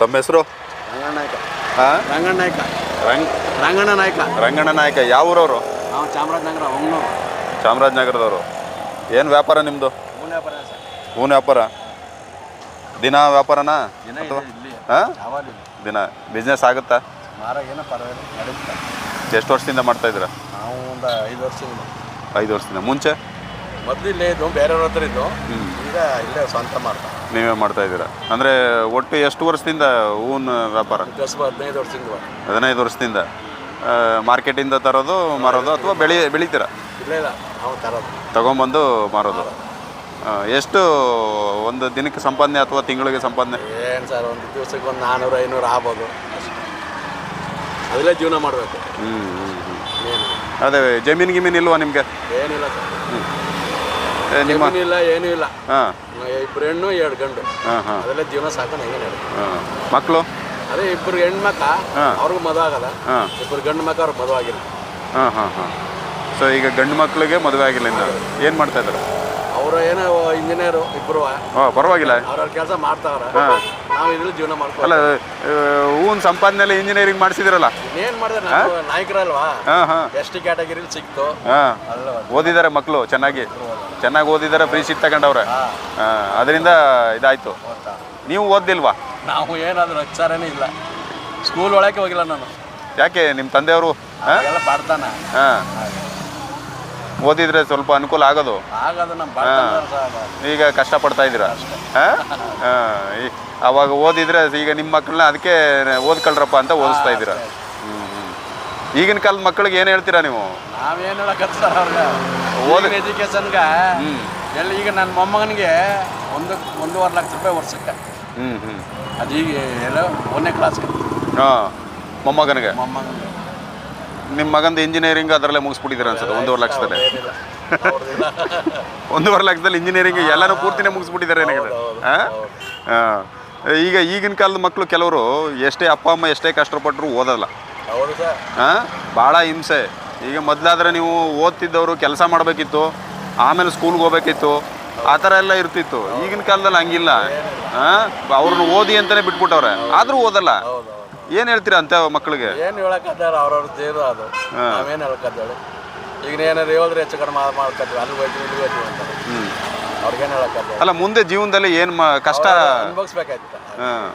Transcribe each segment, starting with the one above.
ತಮ್ಮ ಹೆಸರು? ರಂಗಣ್ಣ ನಾಯ್ಕ. ಹಾಂ? ರಂಗಣ್ಣ ನಾಯ್ಕ. ರಂಗ್ ರಂಗಣ್ಣ ನಾಯ್ಕ. ರಂಗಣ್ಣ ನಾಯಕ. ಯಾವ ಊರವರು? ನಾವು ಚಾಮರಾಜನಗರ ಹೊಂಗ್ನೂರು. ಚಾಮರಾಜನಗರದವರು. ಏನು ವ್ಯಾಪಾರ ನಿಮ್ಮದು ಪುಣ್ಯ ಬರ ಸರ್. ಹೂವಿನ ವ್ಯಾಪಾರ? ದಿನ ವ್ಯಾಪಾರನಾ? ದಿನ ಅಥವಾ ಇಲ್ಲಿ. ಹಾಂ? ಯಾವಾಗ ದಿನ. ಬಿಸ್ನೆಸ್ ಆಗುತ್ತಾ? ಮಾರ ಏನೋ ಪರವಾಗಿಲ್ಲ. ನಡೀತಾ ಎಷ್ಟು ವರ್ಷದಿಂದ ಮಾಡ್ತಾ ಇದ್ದೀರಾ? ನಾವು ಒಂದು ಐದು ವರ್ಷದಿಂದ. ಐದು ವರ್ಷದಿಂದ. ಮುಂಚೆ? ಮೊದಲು ಇಲ್ಲೇ ಇದ್ದು ಬೇರೆಯವ್ರ ಹತ್ರ ಇದ್ದು. ಈಗ ಇಲ್ಲೇ ಸ್ವಂತ ಮಾಡ್ತಾ ನೀವೇ ಮಾಡ್ತಾ ಇದ್ದೀರಾ? ಅಂದರೆ ಒಟ್ಟು ಎಷ್ಟು ವರ್ಷದಿಂದ ಹೂವಿನ ವ್ಯಾಪಾರ? ಕಸಬು ಹದಿನೈದು ವರ್ಷದಿಂದ. ಹದಿನೈದು ವರ್ಷದಿಂದ. ಆ, ಮಾರ್ಕೆಟಿಂದ ತರೋದು ಮಾರೋದು ಅಥವಾ ಬೆಳಿ ಬೆಳಿತೀರಾ? ಇಲ್ಲ ಇಲ್ಲ. ನಾವು ತರೋದು. ತಗೊಂಬಂದು ಮಾರೋದು. ಆ, ಎಷ್ಟು ಒಂದು ದಿನಕ್ಕೆ ಸಂಪಾದನೆ ಅಥವಾ ತಿಂಗಳಿಗೆ ಸಂಪಾದನೆ? ಏನು ಸರ್ ಒಂದು ದಿವಸಕ್ಕೆ ಒಂದು ನಾನ್ನೂರು ಐನೂರು ಆಗ್ಬೋದು. ಅಷ್ಟೇ. ಅದರಲ್ಲೇ ಜೀವನ ಮಾಡಬೇಕು. ಹ್ಞೂ ಅದೇ ಜಮೀನು ಗಿಮೀನ್ ಇಲ್ವಾ ನಿಮಗೆ? ಏನಿಲ್ಲ ಸರ್. ನಿಮ್ಮ ಇಲ್ಲ ಏನೂ ಇಲ್ಲ ಹಾಂ ಇಬ್ಬರು ಹೆಣ್ಣು ಎರಡು ಗಂಡು. ಹಾಂ ಹಾಂ. ಅದೆಲ್ಲ ಜೀವನ ಸಾಕೊಂಡು ಹೆಂಗೆ ಹಾಂ. ಮಕ್ಕಳು ಅದೇ ಇಬ್ಬರು ಹೆಣ್ಮಕ್ಕ. ಅವ್ರಿಗೂ ಮದುವೆ ಆಗದ ಹಾಂ. ಇಬ್ಬರು ಗಂಡು ಮಕ್ಕ ಅವ್ರಿಗೆ ಮದುವೆ ಆಗಿಲ್ಲ. ಹಾಂ ಹಾಂ ಹಾಂ. ಸೊ ಈಗ ಗಂಡು ಮಕ್ಕಳಿಗೆ ಮದುವೆ ಆಗಿಲ್ಲ ಇನ್ನು. ಏನು ಮಾಡ್ತಾ ಇದ್ದಾರೆ? ಅವರು ಏನೋ ಇಂಜಿನಿಯರು ಇಬ್ಬರು ಹಾಂ ಪರವಾಗಿಲ್ಲ. ಅವ್ರವ್ರ ಕೆಲಸ ಮಾಡ್ತಾವ್ರ. ನಾವು ಇದ್ರಲ್ಲಿ ಜೀವನ ಮಾಡ್ಕೊ ಅಲ್ಲ ಹೂವಿನ ಸಂಪಾದನೆ ಇಂಜಿನಿಯರಿಂಗ್ ಮಾಡಿಸಿದಿರಲ್ಲ? ಏನ್ ಮಾಡಿದ್ರೆ ನಾವು ನಾಯಕರಲ್ವಾ? ಹಾಂ ಹಾಂ. ಎಸ್ ಟಿ ಕ್ಯಾಟಗಿರಿಲಿ ಸಿಕ್ತು? ಹಾಂ. ಅಲ್ಲ. ಓದಿದ್ದಾರೆ ಮಕ್ಕಳು ಚೆನ್ನಾಗಿ? ಚೆನ್ನಾಗಿ ಓದಿದಾರೆ ಫ್ರೀ ಸೀಟ್ ತಗೊಂಡವ್ರೆ. ಹಾಂ. ಅದರಿಂದ ಇದಾಯಿತು. ನೀವು ಓದಿಲ್ವಾ ನಾವು ಏನಾದರೂ ಅಕ್ಷರನೇ ಇಲ್ಲ. ಸ್ಕೂಲ್ ಒಳಗೆ ಹೋಗಿಲ್ಲ ನಾನು. ಯಾಕೆ ನಿಮ್ಮ ತಂದೆಯವರು? ಹಾಂ? ಎಲ್ಲ ಹಾಂ. ಓದಿದ್ರೆ ಸ್ವಲ್ಪ ಅನುಕೂಲ ಆಗೋದು? ಆಗದು ನಮ್ಮ ಈಗ ಕಷ್ಟಪಡ್ತಾ ಇದ್ದೀರಾ? ಹಾಂ? ಅವಾಗ ಓದಿದ್ರೆ ಈಗ ನಿಮ್ಮ ಮಕ್ಕಳನ್ನ ಅದಕ್ಕೆ ಓದ್ಕೊಳ್ರಪ್ಪ ಅಂತ ಓದಿಸ್ತಾ ಇದ್ದೀರಾ? ಈಗಿನ ಕಾಲದ ಮಕ್ಕಳಿಗೆ ಏನು ಹೇಳ್ತೀರಾ ನೀವು? ನಾವೇನು ಎಜುಕೇಶನ್ ಅವ್ರಿಗೆ? ಓದಿ- ಎಜುಕೇಷನ್ಗೆ ಎಲ್ಲಿ ಈಗ ನನ್ನ ಮೊಮ್ಮಗನಿಗೆ ಒಂದು ಒಂದೂವರೆ ಲಕ್ಷ ರೂಪಾಯಿ ವರ್ಷಕ್ಕೆ. ಹ್ಞೂ ಹ್ಞೂ ಅದು ಈಗ ಎಲ್ಲ ಒಂದನೇ ಕ್ಲಾಸ್ಗೆ ಹಾಂ ಮೊಮ್ಮಗನಿಗೆ? ಮೊಮ್ಮಗನಿಗೆ. ನಿಮ್ಮ ಮಗಂದು ಇಂಜಿನಿಯರಿಂಗ್ ಅದರಲ್ಲೇ ಮುಗಿಸ್ಬಿಟ್ಟಿದ್ದೀರ ಅನ್ಸುತ್ತೆ ಒಂದೂವರೆ ಲಕ್ಷದಲ್ಲಿ. ಒಂದೂವರೆ ಲಕ್ಷದಲ್ಲಿ ಇಂಜಿನಿಯರಿಂಗ್ ಎಲ್ಲನೂ ಪೂರ್ತಿನೇ ಮುಗಿಸ್ಬಿಟ್ಟಿದ್ದಾರೆ ನನಗೆ ಹಾಂ? ಹಾಂ. ಈಗ ಈಗಿನ ಕಾಲದ ಮಕ್ಕಳು ಕೆಲವರು ಎಷ್ಟೇ ಅಪ್ಪ ಅಮ್ಮ ಎಷ್ಟೇ ಕಷ್ಟಪಟ್ಟರು ಓದಲ್ಲ. ಹಾಂ ಭಾಳ ಹಿಂಸೆ. ಈಗ ಮೊದಲಾದ್ರೆ ನೀವು ಓದ್ತಿದ್ದವರು ಕೆಲಸ ಮಾಡಬೇಕಿತ್ತು ಆಮೇಲೆ ಸ್ಕೂಲ್ಗೆ ಹೋಗ್ಬೇಕಿತ್ತು ಆ ಥರ ಎಲ್ಲ ಇರ್ತಿತ್ತು. ಈಗಿನ ಕಾಲದಲ್ಲಿ ಹಂಗಿಲ್ಲ. ಹಾಂ ಅವ್ರನ್ನ ಓದಿ ಅಂತಲೇ ಬಿಟ್ಬಿಟ್ಟವ್ರೆ. ಆದರೂ ಓದಲ್ಲ? ಏನು ಹೇಳ್ತೀರಾ ಅಂತ ಮಕ್ಕಳಿಗೆ? ಏನು ಹೇಳಕತ್ತಾರ ಅವ್ರವ್ರ ದೇವ್ರು ಅದು. ನಾವೇನು ಹೇಳಕತ್ತೇಳಿ? ಈಗ ಏನಾರು ಹೇಳಿದ್ರೆ ಹೆಚ್ಚು ಕಡಿಮೆ ಮಾಡ್ಕೊತೀವಿ ಅಲ್ಲಿ ಹೋಗ್ತೀವಿ ಇಲ್ಲಿ ಹೋಗ್ತೀವಿ ಅಂತ. ಅವ್ರಿಗೇನು ಹೇಳಕತ್ತೇಳಿ? ಅಲ್ಲ ಮುಂದೆ ಜೀವನದಲ್ಲಿ ಏನು ಕಷ್ಟ ಅನುಭವಿಸ್ಬೇಕಾಯ್ತು ಹಾಂ.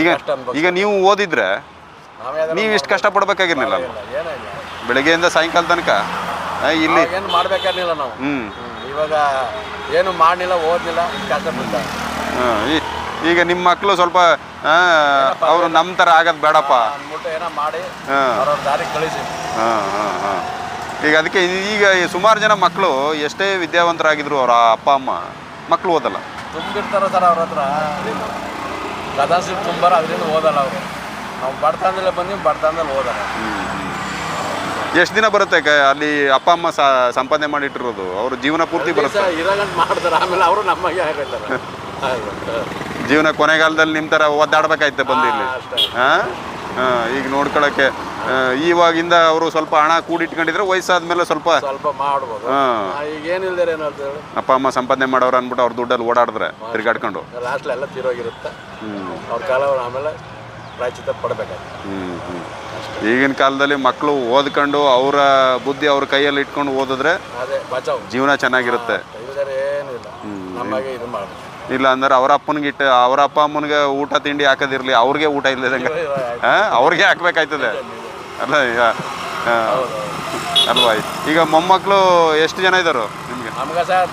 ಈಗ ಈಗ ನೀವು ಓದಿದ್ರೆ ನಾವೇ ಇಷ್ಟು ಕಷ್ಟ ಪಡ್ಬೇಕಾಗಿರ್ಲಿಲ್ಲ ಬೆಳಿಗ್ಗೆಯಿಂದ ಸಾಯಂಕಾಲ ತನಕ? ಇಲ್ಲಿ. ಏನು ಮಾಡ್ಬೇಕಾಗಿರ್ಲಿಲ್ಲ ನಾವು. ಹ್ಮ್. ಇವಾಗ ಏನು ಮಾಡಲಿಲ್ಲ ಓದ್ಲಿಲ್ಲ ಕಷ್ಟಪಡ್ತ. ಈಗ ನಿಮ್ಮ ಮಕ್ಕಳು ಸ್ವಲ್ಪ ಅವರು ನಮ್ಮ ಥರ ಆಗೋದು ಬೇಡಪ್ಪ. ಅಂದ್ಬಿಟ್ಟು ಏನೋ ಮಾಡಿ ಅವ್ರವ್ರ ದಾರಿ ಕಳಿಸಿ. ಹಾಂ ಹಾಂ ಹಾಂ. ಈಗ ಅದಕ್ಕೆ ಈಗ ಸುಮಾರು ಜನ ಮಕ್ಕಳು ಎಷ್ಟೇ ವಿದ್ಯಾವಂತರಾಗಿದ್ರು ಅವರ ಅಪ್ಪ ಅಮ್ಮ ಮಕ್ಕಳು ಓದಲ್ಲ? ತುಂಬಿರ್ತಾರ ಸರ್ ಅವ್ರ ಹತ್ರ. ಕದಾಸಿ ತುಂಬಾರ ಅದರಿಂದ ಓದಲ್ಲ ಅವರು. ನಾವು ಬಡತನದಲ್ಲಿ ಬಂದು ಬಡತನದಲ್ಲಿ ಹೋದಾರೆ. ಎಷ್ಟು ದಿನ ಬರುತ್ತೆ ಕ- ಅಲ್ಲಿ ಅಪ್ಪ ಅಮ್ಮ ಸ ಸಂಪಾದನೆ ಮಾಡಿಟ್ಟಿರೋದು ಅವ್ರ ಜೀವನ ಪೂರ್ತಿ ಬರುತ್ತೆ ಇರಾಗಂತ ಮಾಡ್ತಾರೆ ಆಮೇಲೆ ಅವರು ನಮಗೆ ಆಗೈತಾರೆ ಜೀವನ ಕೊನೆಗಾಲದಲ್ಲಿ ನಿಮ್ಮ ಥರ ಒದ್ದಾಡ್ಬೇಕಾಯ್ತು ಬಂದು ಇಲ್ಲಿ ಅಷ್ಟೇ ಹಾಂ? ಹಾಂ ಈಗ ನೋಡ್ಕೊಳಕ್ಕೆ ಆ, ಇವಾಗಿಂದ ಅವರು ಸ್ವಲ್ಪ ಹಣ ಕೂಡಿಟ್ಕೊಂಡಿದ್ರೆ ವಯಸ್ಸಾದ್ಮೇಲೆ ಸ್ವಲ್ಪ ಸ್ವಲ್ಪ ಮಾಡ್ಬೋದು. ಹಾಂ. ಆ, ಈಗ ಏನಿಲ್ದೇರೆ ಏನು ಅಂತ ಹೇಳಿ. ಅಪ್ಪ ಅಮ್ಮ ಸಂಪಾದನೆ ಮಾಡೋರು ಅಂದ್ಬಿಟ್ಟು ಅವ್ರ ದುಡ್ಡಲ್ಲಿ ಓಡಾಡಿದ್ರೆ ತಿರ್ಗಾಡ್ಕೊಂಡು. ತೀರೋಗಿರುತ್ತೆ. ಅವ್ರ ಕಾಲ ಆಮೇಲೆ ಪ್ರಾಯಚಿತ್ತ ಪಡಬೇಕಾಗ್ತದೆ ಈಗಿನ ಕಾಲದಲ್ಲಿ ಮಕ್ಕಳು ಓದ್ಕೊಂಡು ಅವರ ಬುದ್ಧಿ ಅವ್ರ ಕೈಯಲ್ಲಿ ಇಟ್ಕೊಂಡು ಓದಿದ್ರೆ ಅದೇ ಬಚಾವ್. ಜೀವನ ಚೆನ್ನಾಗಿರುತ್ತೆ. ಇಲ್ದರೆ ಏನಿಲ್ಲ. ನಮಗೆ ಇದು ಮಾಡ್ಬೇಕು. ಇಲ್ಲ ಅಂದ್ರೆ ಅವ್ರ ಅಪ್ಪನಿಗೆ ಇಟ್ಟು ಅವ್ರ ಅಪ್ಪ ಅಮ್ಮನಿಗೆ ಊಟ ತಿಂಡಿ ಹಾಕೋದಿರ್ಲಿ ಅವ್ರಿಗೆ ಊಟ ಇಲ್ಲದಂಗೆ ಹಾಂ ಅವ್ರಿಗೆ ಹಾಕ್ಬೇಕಾಯ್ತದೆ. ಅಲ್ಲ ಈಗ ಹಾಂ. ಅಲ್ವಾ ಈಗ ಮೊಮ್ಮಕ್ಕಳು ಎಷ್ಟು ಜನ ಇದ್ದಾರೆ ನಿಮಗೆ? ನಮ್ಗೆ ಸರ್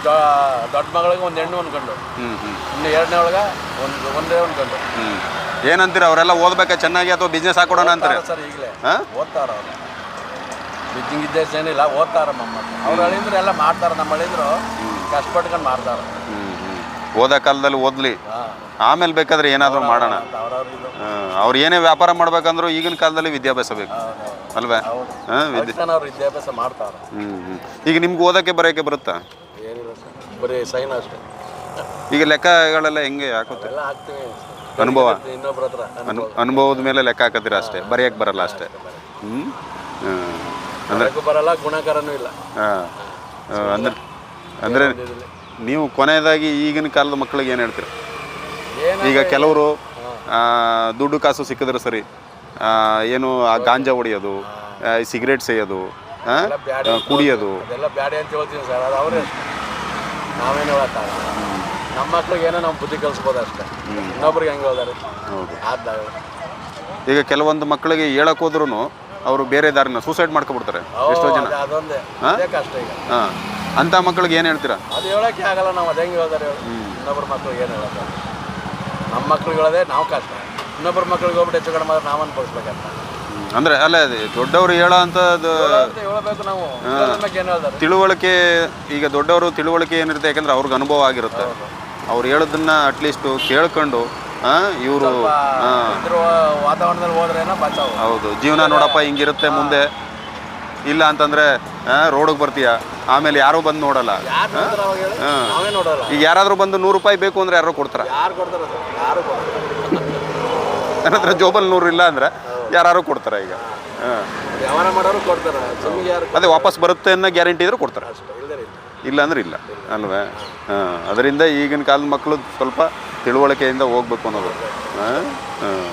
ದೊಡ್ಡ ಮಗಳಿಗೆ ಒಂದು ಹೆಣ್ಣು ಒಂದು ಗಂಡು. ಹ್ಞೂ ಹ್ಞೂ ಇನ್ನು ಎರಡನೇ ಒಳಗೆ ಒಂದು ಒಂದೇ ಒಂದು ಗಂಡು. ಹ್ಞೂ ಏನಂತೀರ ಅವರೆಲ್ಲ ಓದ್ಬೇಕಾ? ಚೆನ್ನಾಗಿ ಅಥವಾ ಬಿಸ್ನೆಸ್ ಹಾಕೊಡೋಣ ಅಂತಾರೆ? ಸರ್ ಈಗಲೇ. ಹಾಂ? ಓದ್ತಾರ ಅವ್ರು. ಬಿದ್ದಿಂಗ್ ಇದ್ದೇಶ ಏನಿಲ್ಲ ಓದ್ತಾರ ಮೊಮ್ಮಕ್ಕಳು ಅವ್ರು ಅಳಿಂದ್ರು ಎಲ್ಲ ಮಾಡ್ತಾರ ನಮ್ಮ ಅಳಿದ್ರು ಕಷ್ಟಪಟ್ಕೊಂಡು ಮಾಡ್ತಾರ. ಓದೋ ಕಾಲದಲ್ಲಿ ಓದಲಿ. ಆಮೇಲೆ ಬೇಕಾದ್ರೆ ಏನಾದರೂ ಮಾಡೋಣ. ಅವ್ರು ಏನೇ ವ್ಯಾಪಾರ ಮಾಡ್ಬೇಕಂದ್ರೂ ಈಗಿನ ಕಾಲದಲ್ಲಿ ವಿದ್ಯಾಭ್ಯಾಸ ಬೇಕು. ಅಲ್ವೇ? ಹಾಂ ವಿದ್ಯೆ ಅವ್ರು ವಿದ್ಯಾಭ್ಯಾಸ ಮಾಡ್ತಾರ ಹ್ಞೂ ಹ್ಞೂ ಈಗ ನಿಮ್ಗೆ ಓದಕ್ಕೆ ಬರೋಕ್ಕೆ ಬರುತ್ತಾ? ಏನಿಲ್ಲ ಸರ್. ಬರೀ ಸೈನ್ ಅಷ್ಟೇ. ಈಗ ಲೆಕ್ಕಗಳೆಲ್ಲ ಹೆಂಗೆ ಹಾಕುತ್ತೆ? ಎಲ್ಲ ಹಾಕ್ತೀವಿ ಅನುಭವ. ಇನ್ನೊಬ್ರ ಹತ್ರ ಅನು ಅನುಭವದ ಮೇಲೆ ಲೆಕ್ಕ ಹಾಕತ್ತೀರ ಅಷ್ಟೇ ಬರೆಯಕ್ಕೆ ಬರಲ್ಲ ಅಷ್ಟೇ. ಹ್ಞೂ ಅಂದರೆ ಬರಲ್ಲ ಗುಣಕರನೂ ಇಲ್ಲ. ಹಾಂ. ಅಂದ್ರೆ ಅಂದರೆ ನೀವು ಕೊನೆಯದಾಗಿ ಈಗಿನ ಕಾಲದ ಮಕ್ಕಳಿಗೆ ಏನು ಹೇಳ್ತೀರ? ಈಗ ಕೆಲವರು ದುಡ್ಡು ಕಾಸು ಸಿಕ್ಕಿದ್ರೆ ಸರಿ ಆ, ಏನು ಆ ಗಾಂಜಾ ಹೊಡೆಯೋದು ಸಿಗರೇಟ್ ಸೇಯೋದು ಆ, ಎಲ್ಲ ಬ್ಯಾಡ ಕುಡಿಯೋದು. ಅದೆಲ್ಲ ಬ್ಯಾಡ ಅಂತ ಹೇಳ್ತೀವಿ ಸರ್ ಅದು ಅವರೇ ನಾವೇನು ಹೇಳಕ್ಕಾಗಲ್ಲ. ನಮ್ಮ ಮಕ್ಳಿಗೆ ಏನೋ ನಾವು ಬುದ್ಧಿ ಕಲಿಸ್ಬೋದು ಅಷ್ಟೇ. ಇನ್ನೊಬ್ರಿಗೆ ಹೆಂಗೆ ಹೋದಾರೆ ಹೌದು. ಆದಾಗ ಈಗ ಕೆಲವೊಂದು ಮಕ್ಕಳಿಗೆ ಹೇಳಕ್ ಹೋದ್ರು ಅವರು ಬೇರೆ ದಾರಿನ ಸೂಸೈಡ್ ಮಾಡ್ಕೊಬಿಡ್ತಾರೆ ಎಷ್ಟೋ ಜನ. ಅದೊಂದೇ. ಅದೇ ಕಷ್ಟ ಈಗ. ಹಾಂ. ಅಂಥ ಮಕ್ಕಳಿಗೆ ಏನು ಹೇಳ್ತೀರಾ? ಅದು ಹೇಳೋಕ್ಕೆ ಆಗಲ್ಲ ನಾವು ಅದು ಹೆಂಗೆ ಹೇಳ್ತಾರೆ ಇನ್ನೊಬ್ರ ಇನ್ನೊಬ್ಬರ ಮಕ್ಳಿಗೆ ಏನು ಹೇಳೋದು? ನಮ್ಮ ಮಕ್ಳಿಗೆ ಹೇಳೋದೇ ನಾವು ಕಷ್ಟ. ಇನ್ನೊಬ್ಬರ ಮಕ್ಳಿಗೆ ಹೋಗ್ಬಿಟ್ಟು ಹೆಚ್ಚು ಕಡಿಮೆ ಆದ್ರೆ ನಾವು ಅನ್ಭವಿಸ್ಬೇಕಂತ ಅಂದ್ರೆ ಅಲ್ಲ ಅದು ದೊಡ್ಡವರು ಹೇಳೋ ಅಂತ ಹೇಳಬೇಕು ನಾವು. ಇನ್ನೊಬ್ರ ಏನು ಹೇಳ್ತಾರೆ? ತಿಳುವಳಿಕೆ ಈಗ ದೊಡ್ಡವರು ತಿಳುವಳಿಕೆ ಏನಿರುತ್ತೆ ಯಾಕಂದ್ರೆ ಅವ್ರಿಗೆ ಅನುಭವ ಆಗಿರುತ್ತೆ. ಅವ್ರು ಹೇಳೋದನ್ನ ಅಟ್ಲೀಸ್ಟು ಕೇಳ್ಕೊಂಡು ಇವರು ವಾತಾವರಣದಲ್ಲಿ ಹೋದ್ರೇನೋ ಬಚಾವು. ಹೌದು ಜೀವನ ನೋಡಪ್ಪ ಹಿಂಗಿರುತ್ತೆ ಮುಂದೆ. ಇಲ್ಲ ಅಂತಂದ್ರೆ ರೋಡಿಗೆ ಬರ್ತೀಯ? ಆಮೇಲೆ ಯಾರು ಬಂದು ನೋಡಲ್ಲ. ಈಗ ಯಾರಾದರೂ ಬಂದು ನೂರು ರೂಪಾಯಿ ಬೇಕು ಅಂದ್ರೆ ಯಾರು ಕೊಡ್ತಾರ? ನನ್ನ ಹತ್ರ ಜೋಬಲ್ ನೂರು ಇಲ್ಲ ಅಂದ್ರೆ ಯಾರು ಕೊಡ್ತಾರೆ ಈಗ. ಅದೇ ವಾಪಸ್ ಬರುತ್ತೆ ಅನ್ನೋ ಗ್ಯಾರಂಟಿ ಇದ್ರೆ ಕೊಡ್ತಾರೆ. ಇಲ್ಲ ಅಂದ್ರೆ ಇಲ್ಲ ಅಲ್ವೇ? ಅದರಿಂದ ಈಗಿನ ಕಾಲದ ಮಕ್ಕಳು ಸ್ವಲ್ಪ ತಿಳುವಳಿಕೆಯಿಂದ ಹೋಗ್ಬೇಕು ಅನ್ನೋದು. ಹಾಂ ಹಾಂ.